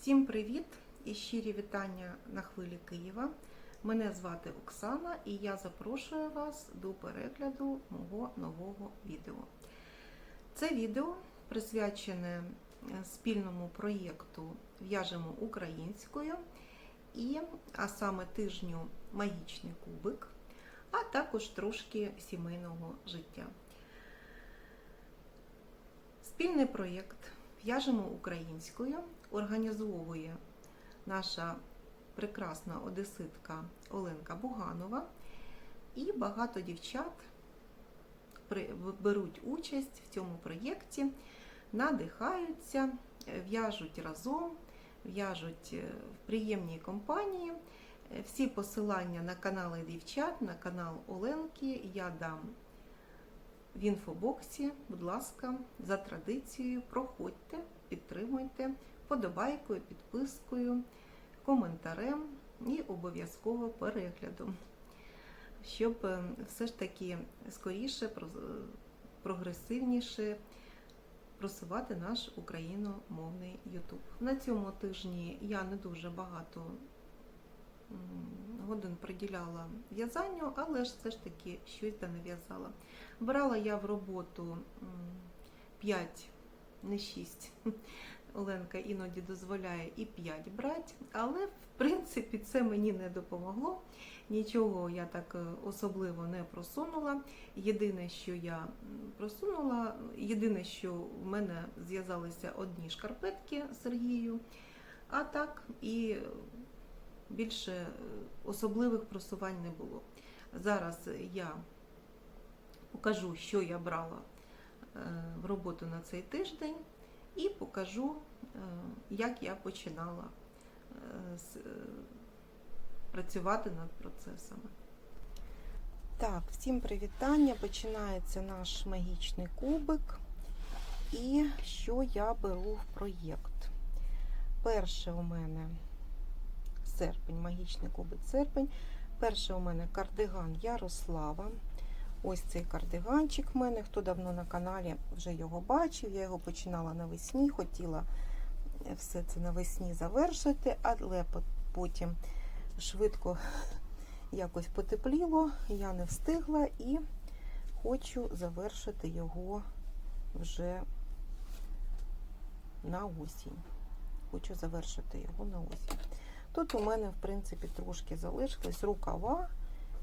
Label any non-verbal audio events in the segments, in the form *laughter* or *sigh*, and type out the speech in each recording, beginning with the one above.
Всім привіт і щирі вітання на хвилі Києва. Мене звати Оксана і я запрошую вас до перегляду мого нового відео. Це відео присвячене е, спільному проєкту В'яжемо українською і, а саме тижню Магічний кубик, а також трошки сімейного життя. Спільний проєкт В'яжемо українською організовує наша прекрасна одеситка Оленка Буганова, і багато дівчат беруть участь в цьому проєкті, надихаються, в'яжуть разом, в'яжуть е, в приємній компанії. Е, Всі посилання на канали дівчат, на канал Оленки я дам в інфобоксі. Будь ласка, за традицією, проходьте, підтримуйте подобайкою, підпискою, коментарем і обов'язково переглядом, щоб е, все ж таки скоріше, прогресивніше просувати наш україномовний YouTube. На цьому тижні я не дуже багато годин приділяла в'язанню, але ж все ж таки щось да не в'язала. Брала я в роботу 5, не 6. Оленка іноді дозволяє і 5 брати, але в принципі це мені не допомогло. Нічого я так е, особливо не просунула. Єдине, що я просунула, єдине, що в мене зв'язалися одні шкарпетки Сергію, а так і більше е, особливих просувань не було. Зараз я покажу, що я брала е, в роботу на цей тиждень, і покажу, е, як я починала е, е, працювати над процесами. Так, всім привітання. Починається наш магічний кубик. І що я беру в проєкт? Перше у мене серпень, магічний кубик серпень. Перше у мене кардиган Ярослава. Ось цей кардиганчик в мене. Хто давно на каналі вже його бачив. Я його починала навесні, хотіла все це навесні завершити, але потім швидко *laughs* якось потепліло, я не встигла і хочу завершити його вже на осінь. Хочу завершити його на осінь. Тут у мене, в принципі, трошки залишились рукава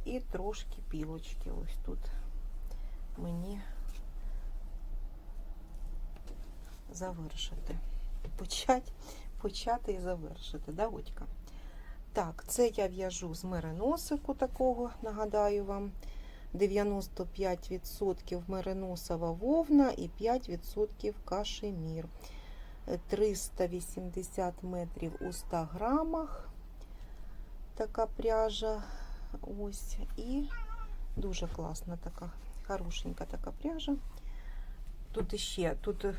і трошки пілочки. Ось тут мені завершити. Почать, почати і завершити, да, Отька? Так, це я в'яжу з мериносику такого, нагадаю вам. 95% мериносова вовна і 5% кашемір. Е, 380 метрів у 100 грамах. Така пряжа. Ось. І дуже класна така, хорошенька така пряжа. Тут іще, тут е,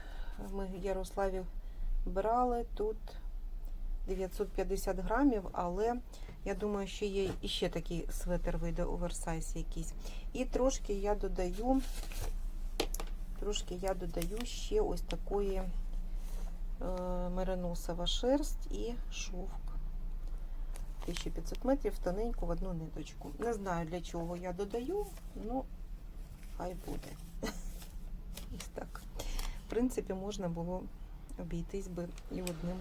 ми Ярославі брали, тут 950 грамів, але я думаю, що є іще такий светр вийде оверсайз якийсь. І трошки я додаю, трошки я додаю ще ось такої е, мериносова шерсть і шовк. 1500 метрів тоненьку в одну ниточку. Не знаю для чого я додаю, ну хай буде. *laughs* Ось так. В принципі, можна було обійтись би і одним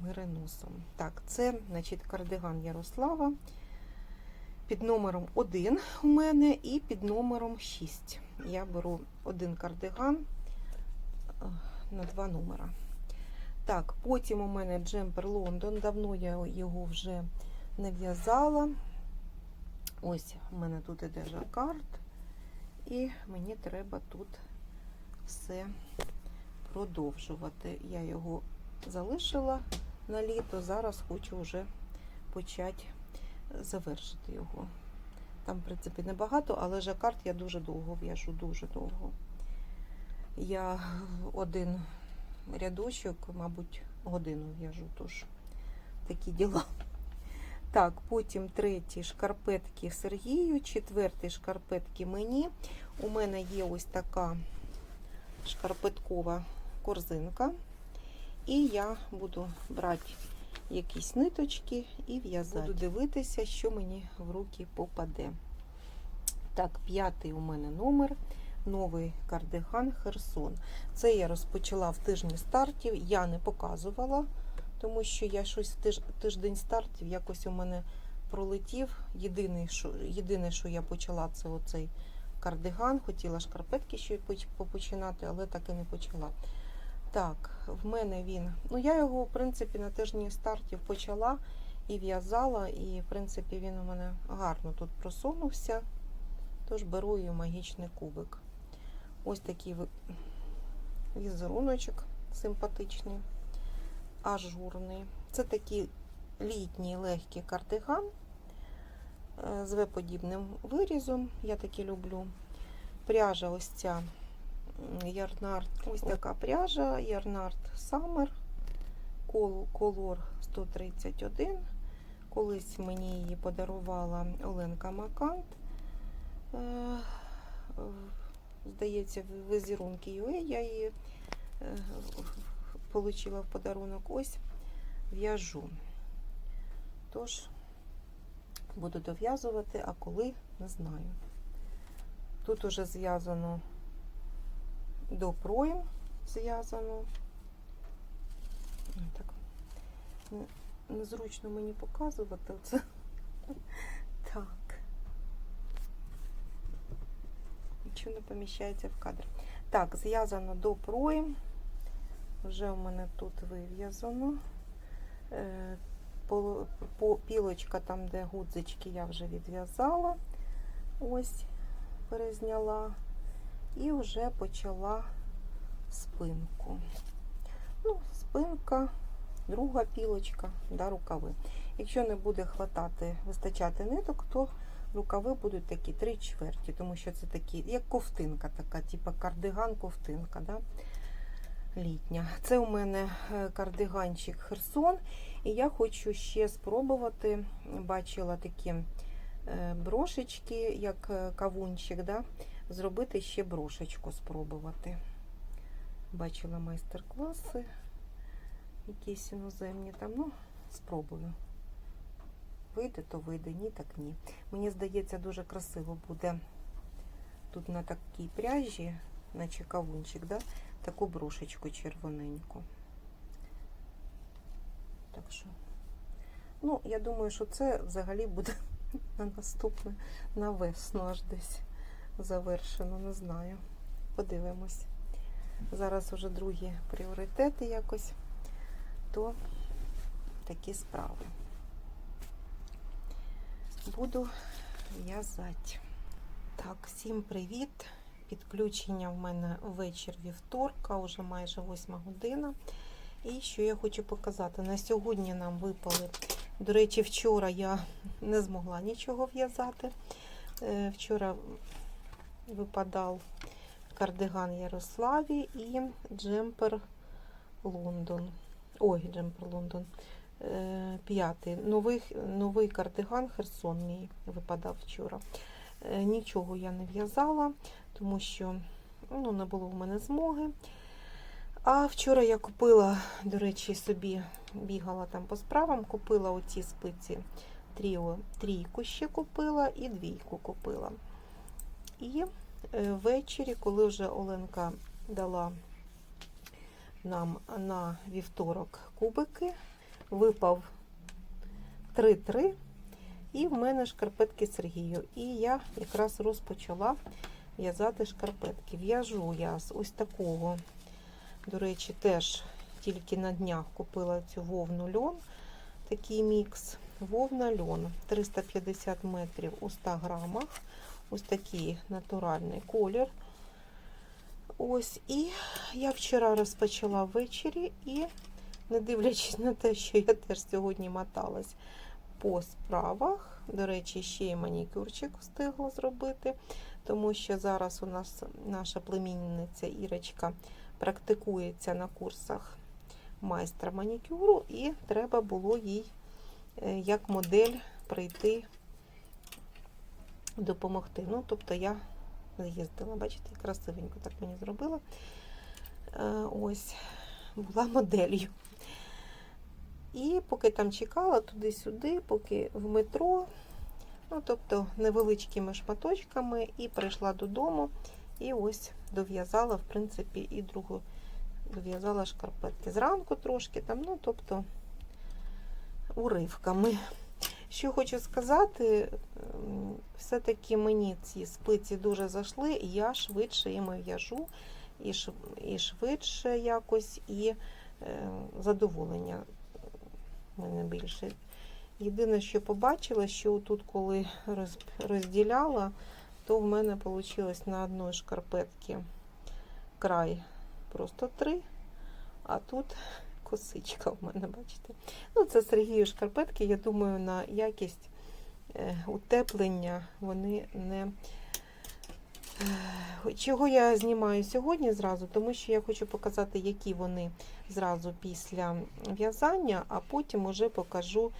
мериносом. Так, це значить, кардиган Ярослава під номером 1 у мене і під номером 6. Я беру один кардиган е, на два номера. Так, потім у мене джемпер Лондон. Давно я його вже не в'язала. Ось у мене тут іде жакард, і мені треба тут все продовжувати. Я його залишила на літо, зараз хочу вже почати завершити його. Там, в принципі, небагато, але жакард я дуже довго в'яжу, дуже довго. Я один рядочок, мабуть, годину в'яжу, тож такі діла. Так, потім третій шкарпетки Сергію, четвертий шкарпетки мені. У мене є ось така шкарпеткова корзинка. І я буду брати якісь ниточки і в'язати. Буду дивитися, що мені в руки попаде. Так, п'ятий у мене номер. Новий кардиган Херсон. Це я розпочала в тижні стартів. Я не показувала, тому що я щось тиж, тиждень стартів якось у мене пролетів. Єдине, що, єдине, що я почала, це оцей кардиган. Хотіла шкарпетки ще попочинати, але так і не почала. Так, в мене він. Ну, я його, в принципі, на тижні стартів почала і в'язала, і, в принципі, він у мене гарно тут просунувся. Тож беру і магічний кубик. Ось такий візеруночок симпатичний, ажурний. Це такий літній легкий кардиган е, з В-подібним вирізом. Я таки люблю. Пряжа ось ця Ярнард. Ось така пряжа Ярнард Summer колор 131. Колись мені її подарувала Оленка Макант. Е, Здається, в візерунки UA я її е, отримала в подарунок. Ось в'яжу. Тож, буду дов'язувати, а коли не знаю. Тут уже зв'язано до проєм зв'язано. Так, незручно мені показувати це. *laughs* Так. Нічого не поміщається в кадр. Так, зв'язано до проєм. Вже у мене тут вив'язано. Е, пілочка, там, де гудзички, я вже відв'язала. Ось, перезняла. І вже почала спинку. Ну, спинка, друга пілочка, да, рукави. Якщо не буде хватати, вистачати ниток, то рукави будуть такі три чверті, тому що це такі, як ковтинка така, типу кардиган-ковтинка. Да? Літня. Це у мене е, кардиганчик Херсон. І я хочу ще спробувати, бачила такі е, брошечки, як е, кавунчик, да? зробити ще брошечку спробувати. Бачила майстер-класи, якісь іноземні там, ну, спробую. Вийде, то вийде, ні, так ні. Мені здається, дуже красиво буде тут на такій пряжі, наче кавунчик, да? таку брошечку червоненьку. Так що, ну, я думаю, що це взагалі буде *laughs* на наступне, на весну аж десь завершено, не знаю. Подивимось. Зараз вже другі пріоритети якось, то такі справи. Буду в'язати. Так, всім привіт! Підключення в мене вечір вівторка, вже майже 8 година. І що я хочу показати? На сьогодні нам випали. До речі, вчора я *laughs* не змогла нічого в'язати. Е, Вчора випадав кардиган Ярославі і джемпер Лондон. Ой, джемпер Лондон. Е, П'ятий. Новий, новий кардиган Херсон мій випадав вчора. Е, Нічого я не в'язала, тому що ну, не було в мене змоги. А вчора я купила, до речі, собі бігала там по справам, купила оці спиці тріо, трійку ще купила і двійку купила. І е, ввечері, коли вже Оленка дала нам на вівторок кубики, випав 3-3, і в мене шкарпетки Сергію. І я якраз розпочала в'язати шкарпетки. В'яжу я з ось такого, до речі, теж тільки на днях купила цю вовну льон, такий мікс. Вовна льон 350 метрів у 100 грамах. Ось такий натуральний колір. Ось, і я вчора розпочала ввечері і, не дивлячись на те, що я теж сьогодні моталась по справах. До речі, ще й манікюрчик встигла зробити, тому що зараз у нас наша племінниця Ірочка практикується на курсах майстра манікюру, і треба було їй е, як модель прийти допомогти. Ну, тобто я з'їздила, бачите, красивенько так мені зробила. Е, Ось, була моделлю. І поки там чекала туди-сюди, поки в метро, ну тобто невеличкими шматочками, і прийшла додому. І ось дов'язала, в принципі, і другу дов'язала шкарпетки. Зранку трошки там, ну тобто уривками. Що хочу сказати, все-таки мені ці спиці дуже зайшли, і я швидше їми в'яжу, і, швидше якось, і е, задоволення мене більше. Єдине, що побачила, що тут, коли розділяла, то в мене вийшло на одної шкарпетки край просто три, а тут косичка в мене, бачите. Ну, це Сергію шкарпетки, я думаю, на якість е, утеплення вони не. Чого я знімаю сьогодні зразу, тому що я хочу показати, які вони зразу після в'язання, а потім уже покажу,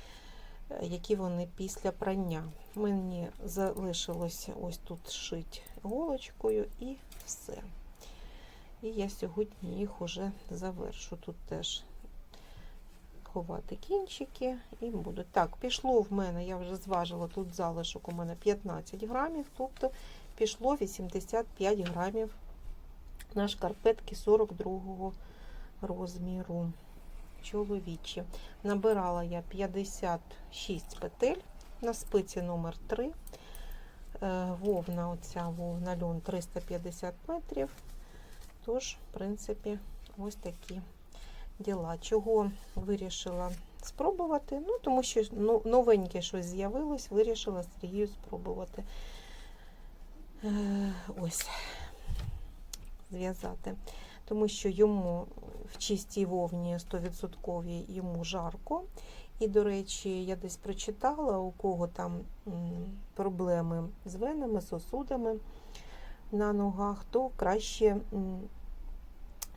е, які вони після прання. Мені залишилось ось тут шити голочкою і все. І я сьогодні їх уже завершу. Тут теж ховати кінчики і буду. Так, пішло в мене, я вже зважила тут залишок у мене 15 грамів, тобто пішло 85 грамів на шкарпетки 42 розміру. Чоловічі. Набирала я 56 петель на спиці номер 3 Е, Вовна, оця вовна льон 350 метрів. Тож, в принципі, ось такі діла. Чого вирішила спробувати? Ну, тому що ну, новеньке щось з'явилось, вирішила Сергію спробувати ось зв'язати. Тому що йому в чистій вовні 100% йому жарко. І, до речі, я десь прочитала, у кого там проблеми з венами, сосудами на ногах, то краще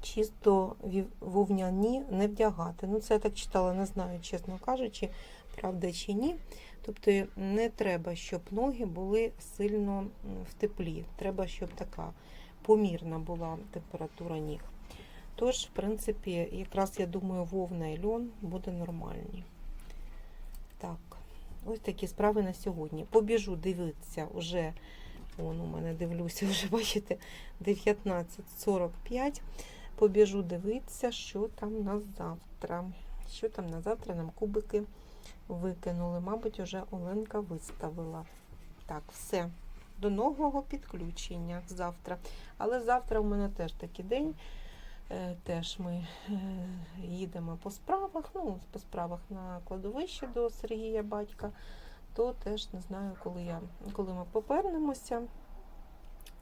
чисто вовняні не вдягати. Ну, це я так читала, не знаю, чесно кажучи, правда чи ні. Тобто не треба, щоб ноги були сильно в теплі. Треба, щоб така помірна була температура ніг. Тож, в принципі, якраз я думаю, вовна і льон буде нормальні. Так, ось такі справи на сьогодні. Побіжу дивитися вже. Вон у мене дивлюся, вже *laughs* бачите, 19.45. Побіжу дивитися, що там на завтра. Що там на завтра нам кубики викинули. Мабуть, вже Оленка виставила. Так, все. До нового підключення завтра. Але завтра у мене теж такий день. Е, Теж ми е, їдемо по справах, ну, по справах на кладовище до Сергія батька, то теж не знаю, коли, я, коли ми повернемося.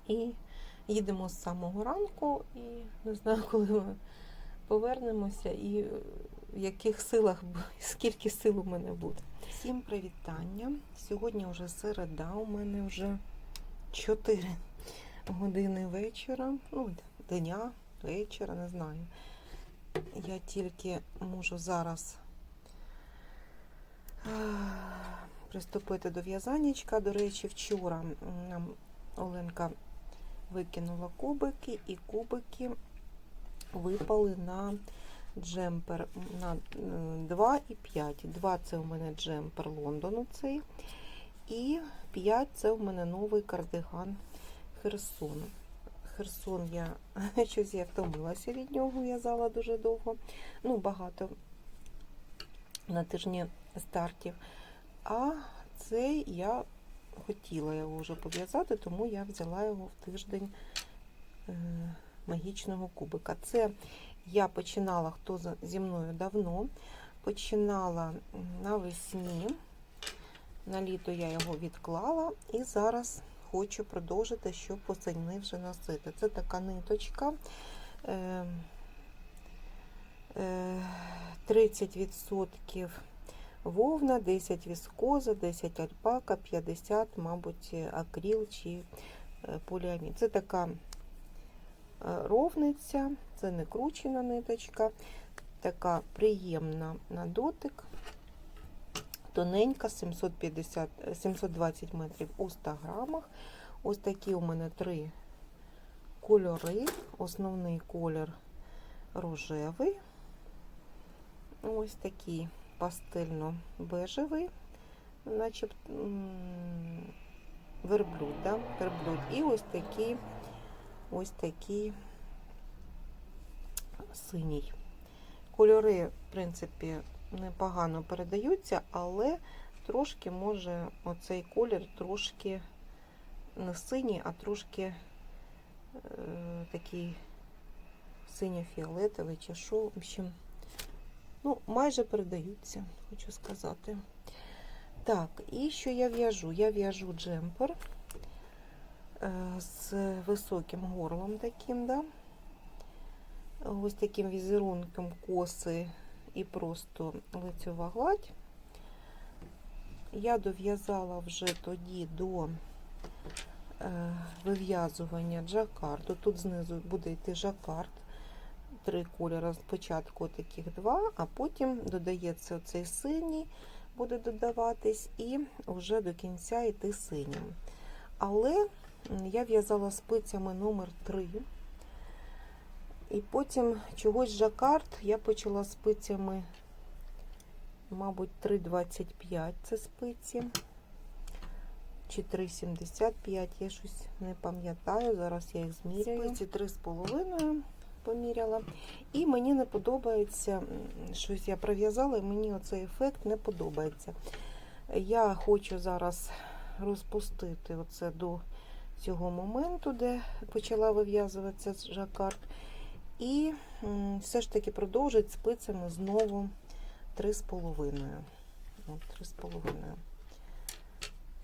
І їдемо з самого ранку, і не знаю, *laughs* коли ми повернемося, і в яких силах, *laughs* скільки сил у мене буде. Всім привітання. Сьогодні вже середа, у мене вже 4 години вечора, ну, дня, вечора, не знаю. Я тільки можу зараз приступити до в'язаннячка. До речі, вчора нам Оленка викинула кубики, і кубики випали на джемпер на 2 і 5. 2 це у мене джемпер Лондону цей. І 5 це у мене новий кардиган Херсон. Херсон я *laughs* щось я втомилася від нього, в'язала дуже довго. Ну, багато на тижні стартів. А цей я хотіла його вже пов'язати, тому я взяла його в тиждень е, магічного кубика. Це я починала, хто зі мною давно, починала навесні. На літо я його відклала і зараз хочу продовжити, щоб восени вже носити. Це така ниточка. е, е, 30% вовна, 10 віскоза, 10 альпака, 50, мабуть, акріл чи е, поліамід. Це така е, ровниця, це не кручена ниточка, така приємна на дотик, тоненька, 750, е, 720 метрів у 100 грамах. Ось такі у мене три кольори. Основний колір рожевий. Ось такий пастельно-бежевий, наче м, верблюд, верблюд. І ось такий, ось такий синій. Кольори, в принципі, непогано передаються, але трошки може оцей колір трошки не синій, а трошки е, такий синьо-фіолетовий чи що. В общем, ну, майже передаються, хочу сказати. Так, і що я в'яжу? Я в'яжу джемпер з високим горлом таким, да? ось таким візерунком коси і просто лицьова гладь. Я дов'язала вже тоді до е, вив'язування джакарду. Тут знизу буде йти жакард. Три кольори. Спочатку таких два, а потім додається оцей синій, буде додаватись, і вже до кінця йти синім. Але я в'язала спицями номер 3 і потім чогось жакард я почала спицями, мабуть, 3,25 це спиці. Чи 3,75, я щось не пам'ятаю. Зараз я їх зміряю. Спиці 3,5 поміряла. І мені не подобається, щось я пров'язала, і мені оцей ефект не подобається. Я хочу зараз розпустити оце до цього моменту, де почала вив'язуватися жакард. І все ж таки продовжить спицями знову 3,5. 3,5.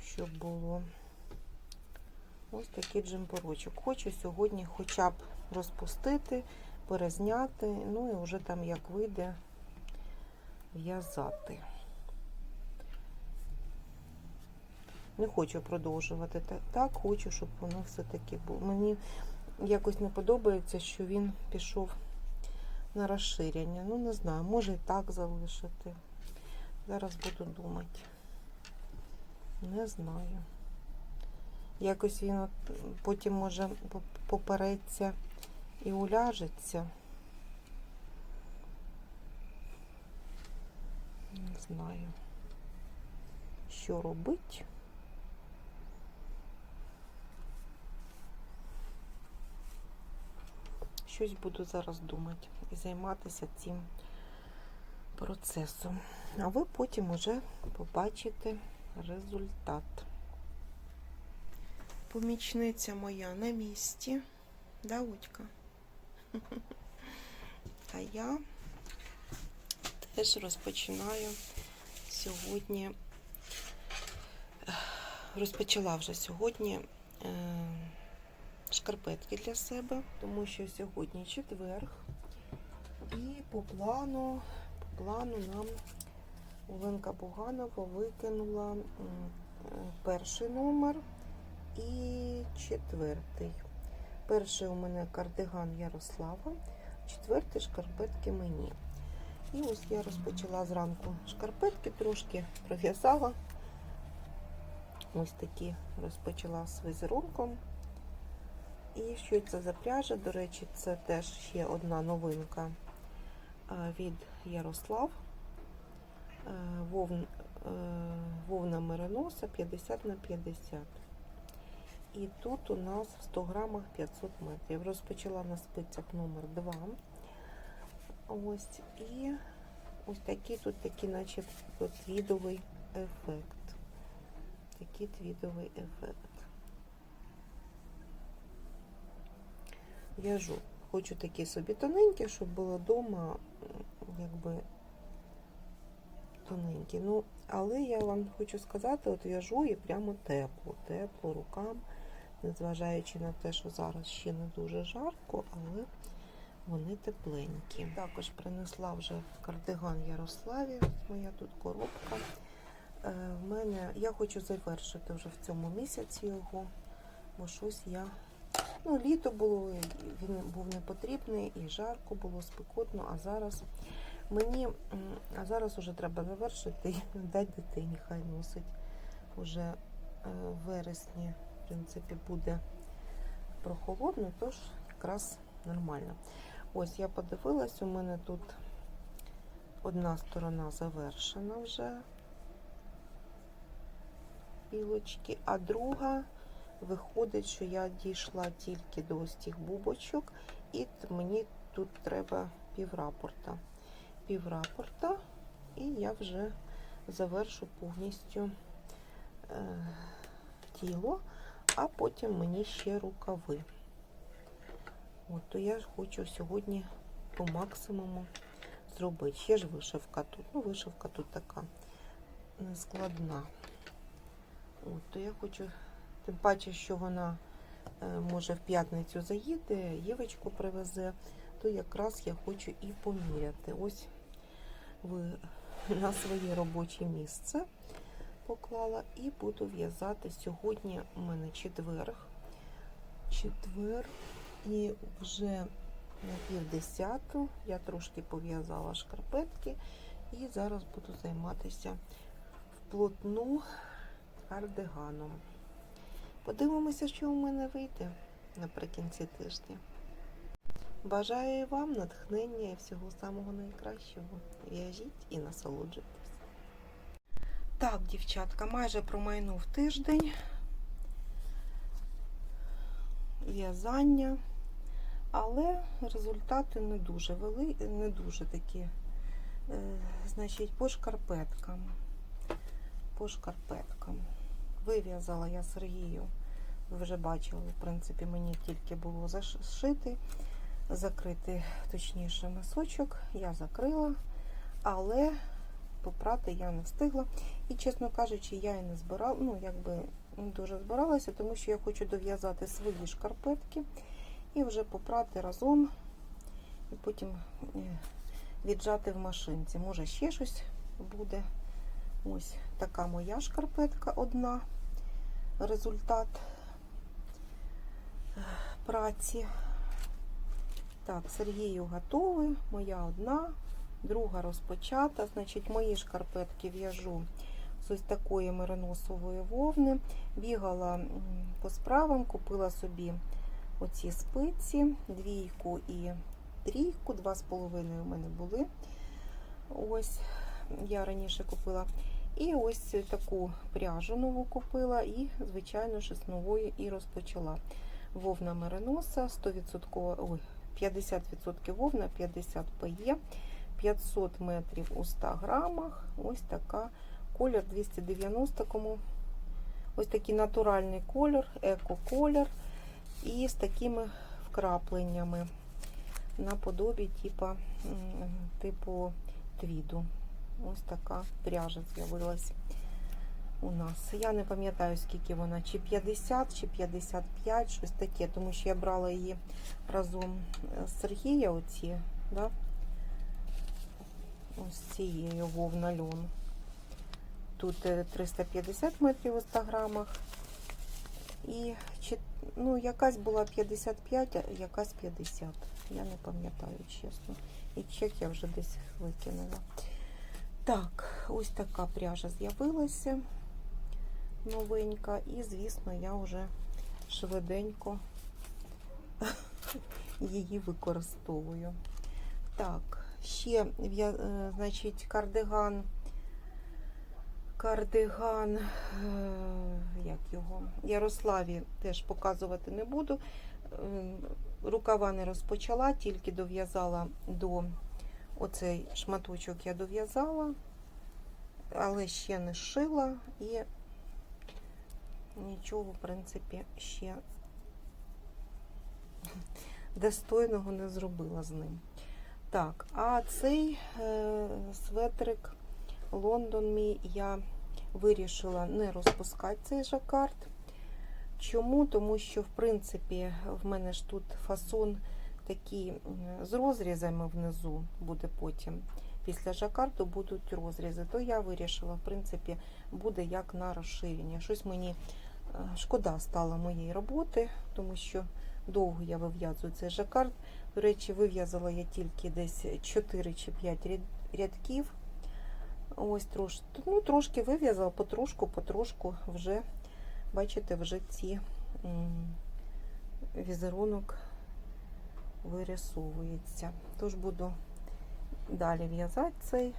Щоб було ось такий джемперочок. Хочу сьогодні хоча б розпустити, перезняти, ну і вже там як вийде в'язати. Не хочу продовжувати так, хочу, щоб воно все-таки було. Мені якось не подобається, що він пішов на розширення. Ну, не знаю, може і так залишити. Зараз буду думати. Не знаю. Якось він от потім може попереться і уляжеться. Не знаю, що робить. Щось буду зараз думати і займатися цим процесом. А ви потім уже побачите результат. Помічниця моя на місці. Да, Утька? *laughs* А я теж розпочинаю сьогодні. Розпочала вже сьогодні е, шкарпетки для себе, тому що сьогодні четверг. І по плану, по плану нам Оленка Буганова викинула перший номер і четвертий. Перший у мене кардиган Ярослава, четвертий шкарпетки мені. І ось я розпочала зранку шкарпетки, трошки пров'язала. Ось такі розпочала з візерунком. І що це за пряжа? До речі, це теж ще одна новинка е, від Ярослав. Е, Вовн, е, вовна мериноса 50 на 50. І тут у нас в 100 грамах 500 метрів. Розпочала на спицях номер 2. Ось. І ось такий тут такий, наче твідовий ефект. Такий твідовий ефект. В'яжу. Хочу такі собі тоненькі, щоб було вдома, якби тоненькі. Ну, але я вам хочу сказати, от в'яжу і прямо тепло, тепло рукам, незважаючи на те, що зараз ще не дуже жарко, але вони тепленькі. Також принесла вже кардиган Ярославі, моя тут коробка. Е, в мене, я хочу завершити вже в цьому місяці його, бо щось я. Ну, літо було, він був не потрібний, і жарко було, спекотно, а зараз мені, а зараз вже треба завершити *laughs* і дати дитині, хай носить. Уже е, в вересні, в принципі, буде прохолодно, тож якраз нормально. Ось я подивилась, у мене тут одна сторона завершена вже білочки, а друга виходить, що я дійшла тільки до ось цих бубочок, і мені тут треба піврапорта. Піврапорта, і я вже завершу повністю е, тіло, а потім мені ще рукави. От, то я хочу сьогодні по максимуму зробити. Ще ж вишивка тут. Ну, вишивка тут така нескладна. От, то я хочу, тим паче, що вона е, може в п'ятницю заїде, Євочку привезе, то якраз я хочу і поміряти. Ось ви на своє робоче місце поклала і буду в'язати. Сьогодні у мене четверг. Четвер і вже на півдесяту я трошки пов'язала шкарпетки і зараз буду займатися вплотну кардиганом. Подивимося, що у мене вийде наприкінці тижня. Бажаю вам натхнення і всього самого найкращого. В'яжіть і насолоджуйтесь. Так, дівчатка, майже промайнув тиждень в'язання, але результати не дуже вели, не дуже такі. Е, значить, по шкарпеткам. По шкарпеткам. Вив'язала я Сергію. Ви вже бачили, в принципі, мені тільки було зашити, закрити, точніше, мисочок. Я закрила, але попрати я не встигла. І, чесно кажучи, я і не збирала, ну, якби не дуже збиралася, тому що я хочу дов'язати свої шкарпетки і вже попрати разом, і потім е, віджати в машинці. Може, ще щось буде. Ось така моя шкарпетка одна. Результат праці. Так, Сергію готовий, моя одна, друга розпочата. Значить, мої шкарпетки в'яжу з ось такої мериносової вовни. Бігала по справам, купила собі оці спиці, двійку і трійку, два з половиною у мене були. Ось я раніше купила. І ось таку пряжу нову купила і, звичайно ж, з нової і розпочала. Вовна мериноса, 100%, ой, 50% вовна, 50 ПЕ, 500 метрів у 100 грамах. Ось така колір 290, кому ось такий натуральний колір, еко-колір. І з такими вкрапленнями наподобі типа, м, типу твіду. Ось така пряжа з'явилась у нас. Я не пам'ятаю, скільки вона, чи 50, чи 55, щось таке, тому що я брала її разом з Сергія оці, да? ось цією вовна льон. Тут е, 350 метрів у 100 грамах. І ну, якась була 55, а якась 50. Я не пам'ятаю, чесно. І чек я вже десь викинула. Так, ось така пряжа з'явилася новенька. І, звісно, я вже швиденько *laughs* її використовую. Так, ще е, значить, кардиган. Кардиган, е, як його, Ярославі теж показувати не буду. Е, Рукава не розпочала, тільки дов'язала до оцей шматочок я дов'язала, але ще не шила і нічого, в принципі, ще достойного не зробила з ним. Так, а цей е, светрик Лондон мій я вирішила не розпускати цей жакард. Чому? Тому що, в принципі, в мене ж тут фасон такий з розрізами внизу буде потім. Після жакарду будуть розрізи. То я вирішила, в принципі, буде як на розширення. Щось мені е, шкода стала моєї роботи, тому що довго я вив'язую цей жакард. До речі, вив'язала я тільки десь 4 чи 5 рядків. Ось трош, ну, трошки вив'язала, потрошку, потрошку вже, бачите, вже ці візерунок вирисовується. Тож буду далі в'язати цей.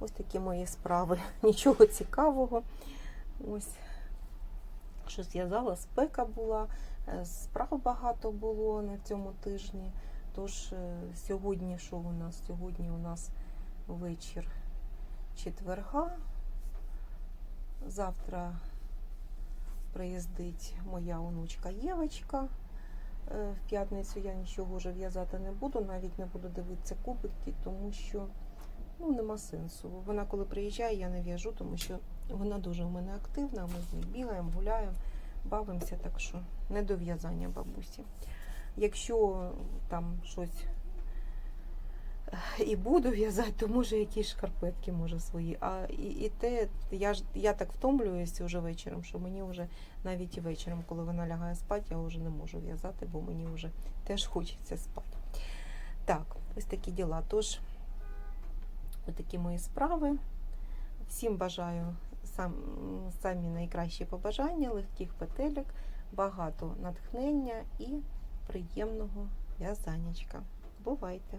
Ось такі мої справи. *laughs* Нічого цікавого. Ось що зв'язала, спека була, е, справ багато було на цьому тижні. Тож е, сьогодні, що у нас? Сьогодні у нас вечір четверга. Завтра приїздить моя онучка Євочка. Е, В п'ятницю я нічого вже в'язати не буду, навіть не буду дивитися кубики, тому що ну, нема сенсу. Вона коли приїжджає, я не в'яжу, тому що вона дуже у мене активна, ми з нею бігаємо, гуляємо, бавимося, так що не до в'язання бабусі. Якщо там щось і буду в'язати, то може якісь шкарпетки, може свої. А і, і те, я ж я так втомлююся вже вечором, що мені вже навіть і вечором, коли вона лягає спати, я вже не можу в'язати, бо мені вже теж хочеться спати. Так, ось такі діла. Тож, ось такі мої справи. Всім бажаю сам, самі найкращі побажання, легких петелек, багато натхнення і приємного в'язанечка. Бувайте!